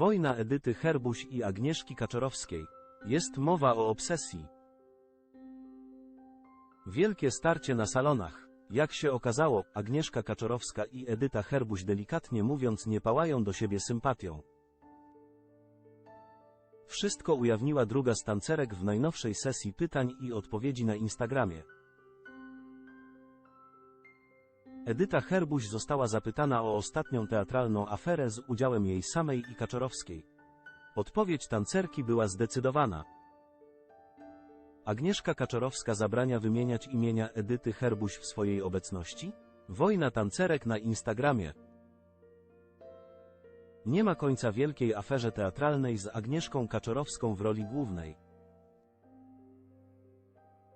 Wojna Edyty Herbuś i Agnieszki Kaczorowskiej. Jest mowa o obsesji. Wielkie starcie na salonach. Jak się okazało, Agnieszka Kaczorowska i Edyta Herbuś delikatnie mówiąc nie pałają do siebie sympatią. Wszystko ujawniła druga z tancerek w najnowszej sesji pytań i odpowiedzi na Instagramie. Edyta Herbuś została zapytana o ostatnią teatralną aferę z udziałem jej samej i Kaczorowskiej. Odpowiedź tancerki była zdecydowana. Agnieszka Kaczorowska zabrania wymieniać imienia Edyty Herbuś w swojej obecności? Wojna tancerek na Instagramie. Nie ma końca wielkiej aferze teatralnej z Agnieszką Kaczorowską w roli głównej.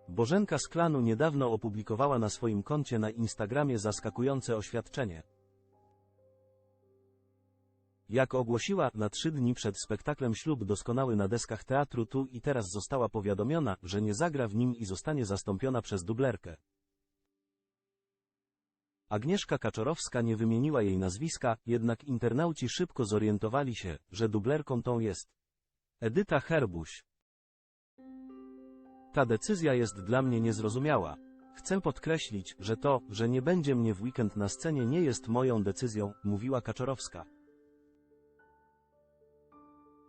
Bożenka z klanu niedawno opublikowała na swoim koncie na Instagramie zaskakujące oświadczenie. Jak ogłosiła, na trzy dni przed spektaklem Ślub doskonały na deskach teatru tu i teraz została powiadomiona, że nie zagra w nim i zostanie zastąpiona przez dublerkę. Agnieszka Kaczorowska nie wymieniła jej nazwiska, jednak internauci szybko zorientowali się, że dublerką tą jest Edyta Herbuś. Ta decyzja jest dla mnie niezrozumiała. Chcę podkreślić, że to, że nie będzie mnie w weekend na scenie nie jest moją decyzją, mówiła Kaczorowska.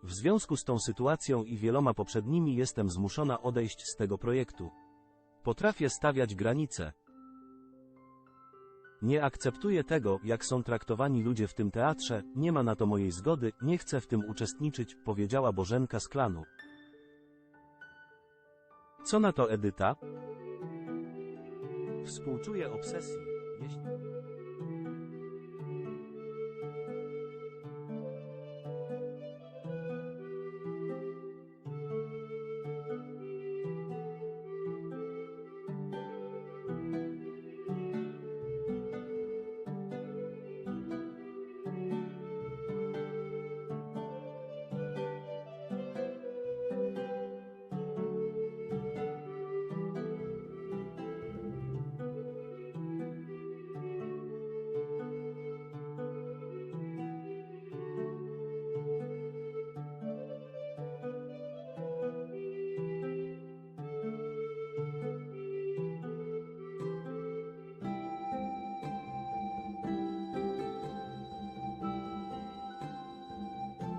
W związku z tą sytuacją i wieloma poprzednimi jestem zmuszona odejść z tego projektu. Potrafię stawiać granice. Nie akceptuję tego, jak są traktowani ludzie w tym teatrze, nie ma na to mojej zgody, nie chcę w tym uczestniczyć, powiedziała Bożenka z klanu. Co na to Edyta? Współczuję obsesji. Jeśli...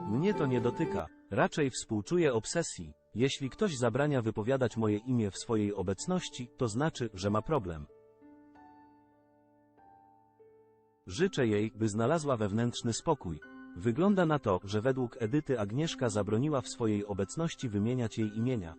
Mnie to nie dotyka. Raczej współczuję obsesji. Jeśli ktoś zabrania wypowiadać moje imię w swojej obecności, to znaczy, że ma problem. Życzę jej, by znalazła wewnętrzny spokój. Wygląda na to, że według Edyty Agnieszka zabroniła w swojej obecności wymieniać jej imienia.